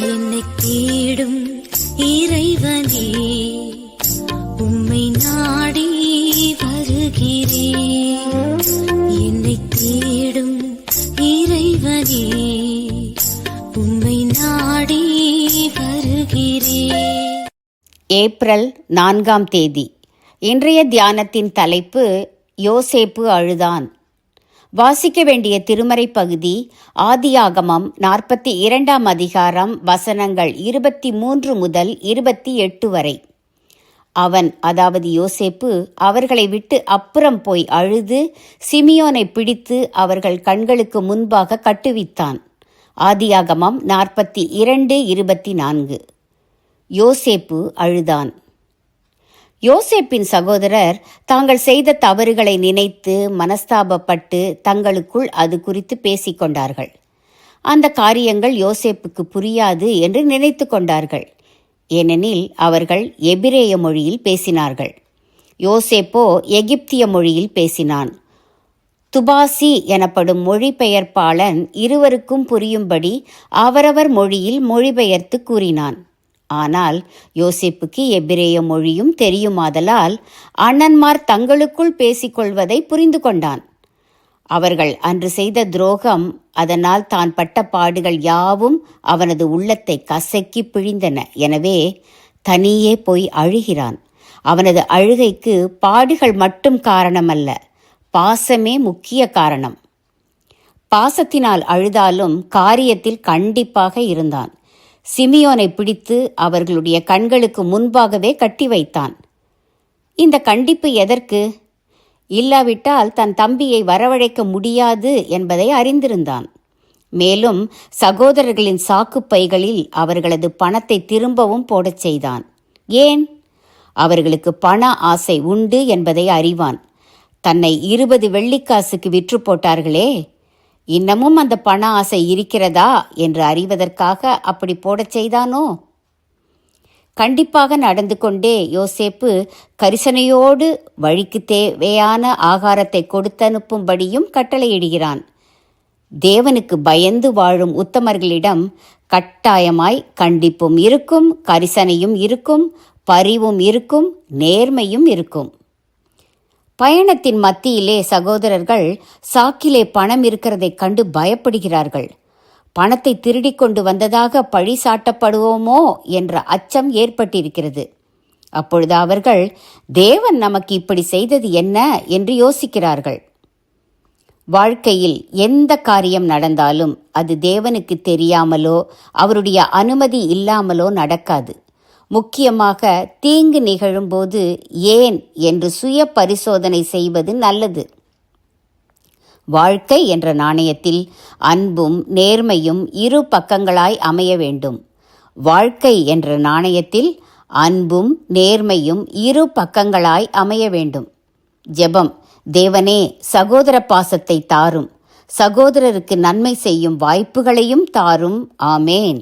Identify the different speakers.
Speaker 1: என்னை தேடும் இறைவனே உம்மை நாடி வருகிறேன் என்னை தேடும் இறைவனே உம்மை நாடி வருகிறேன்
Speaker 2: ஏப்ரல் நான்காம் தேதி. இன்றைய தியானத்தின் தலைப்பு யோசேப்பு அழுதான். வாசிக்க வேண்டிய திருமறை பகுதி ஆதியாகமம் நாற்பத்தி இரண்டாம் அதிகாரம் வசனங்கள் இருபத்தி மூன்று முதல் இருபத்தி எட்டு வரை. அவன் அதாவது யோசேப்பு அவர்களை விட்டு அப்புறம் போய் அழுது சிமியோனை பிடித்து அவர்கள் கண்களுக்கு முன்பாக கட்டுவித்தான். ஆதியாகமம் நாற்பத்தி இரண்டு இருபத்தி நான்கு. யோசேப்பு அழுதான். யோசேப்பின் சகோதரர் தாங்கள் செய்த தவறுகளை நினைத்து மனஸ்தாபப்பட்டு தங்களுக்குள் அது குறித்து பேசிக்கொண்டார்கள் அந்த காரியங்கள் யோசேப்புக்கு புரியாது என்று நினைத்து கொண்டார்கள். ஏனெனில் அவர்கள் எபிரேய மொழியில் பேசினார்கள். யோசேப்போ எகிப்திய மொழியில் பேசினான். துபாசி எனப்படும் மொழிபெயர்ப்பாளன் இருவருக்கும் புரியும்படி அவரவர் மொழியில் மொழிபெயர்த்து கூறினான். ஆனால் யோசிப்புக்கு எபிரேய மொழியும் தெரியுமாதலால் அண்ணன்மார் தங்களுக்குள் பேசிக்கொள்வதை புரிந்து கொண்டான். அவர்கள் அன்று செய்த துரோகம் அதனால் தான் பட்ட பாடுகள் யாவும் அவனது உள்ளத்தை கசக்கி பிழிந்தன. எனவே தனியே போய் அழுகிறான். அவனது அழுகைக்கு பாடுகள் மட்டும் காரணமல்ல பாசமே முக்கிய காரணம். பாசத்தினால் அழுதாலும் காரியத்தில் கண்டிப்பாக இருந்தான். சிமியோனை பிடித்து அவர்களுடைய கண்களுக்கு முன்பாகவே கட்டி வைத்தான். இந்த கண்டிப்பு எதற்கு? இல்லாவிட்டால் தன் தம்பியை வரவழைக்க முடியாது என்பதை அறிந்திருந்தான். மேலும் சகோதரர்களின் சாக்குப்பைகளில் அவர்களது பணத்தை திரும்பவும் போடச் செய்தான். ஏன்? அவர்களுக்கு பண ஆசை உண்டு என்பதை அறிவான். தன்னை இருபது வெள்ளிக்காசுக்கு விற்று போட்டார்களே. இன்னமும் அந்த பண ஆசை இருக்கிறதா என்று அறிவதற்காக அப்படி போடச் செய்தானோ? கண்டிப்பாக நடந்து கொண்டே யோசேப்பு கரிசனையோடு வழிக்கு தேவையான ஆகாரத்தை கொடுத்தனுப்பும்படியும் கட்டளையிடுகிறான். தேவனுக்கு பயந்து வாழும் உத்தமர்களிடம் கட்டாயமாய் கண்டிப்பும் இருக்கும் கரிசனையும் இருக்கும் பரிவும் இருக்கும் நேர்மையும் இருக்கும். பயணத்தின் மத்தியிலே சகோதரர்கள் சாக்கிலே பணம் இருக்கிறதைக் கண்டு பயப்படுகிறார்கள். பணத்தை திருடிக் கொண்டு வந்ததாக பழி சாட்டப்படுவோமோ என்ற அச்சம் ஏற்பட்டிருக்கிறது. அப்பொழுது அவர்கள் தேவன் நமக்கு இப்படி செய்தது என்ன? என்று யோசிக்கிறார்கள். வாழ்க்கையில் எந்த காரியம் நடந்தாலும் அது தேவனுக்கு தெரியாமலோ அவருடைய அனுமதி இல்லாமலோ நடக்காது. முக்கியமாக தீங்கு நிகழும்போது ஏன் என்று சுய பரிசோதனை செய்வது நல்லது. வாழ்க்கை என்ற நாணயத்தில் அன்பும் நேர்மையும் இரு பக்கங்களாய் அமைய வேண்டும். வாழ்க்கை என்ற நாணயத்தில் அன்பும் நேர்மையும் இரு பக்கங்களாய் அமைய வேண்டும். ஜெபம் தேவனே சகோதர பாசத்தை தாரும். சகோதரருக்கு நன்மை செய்யும் வாய்ப்புகளையும் தாரும். ஆமேன்.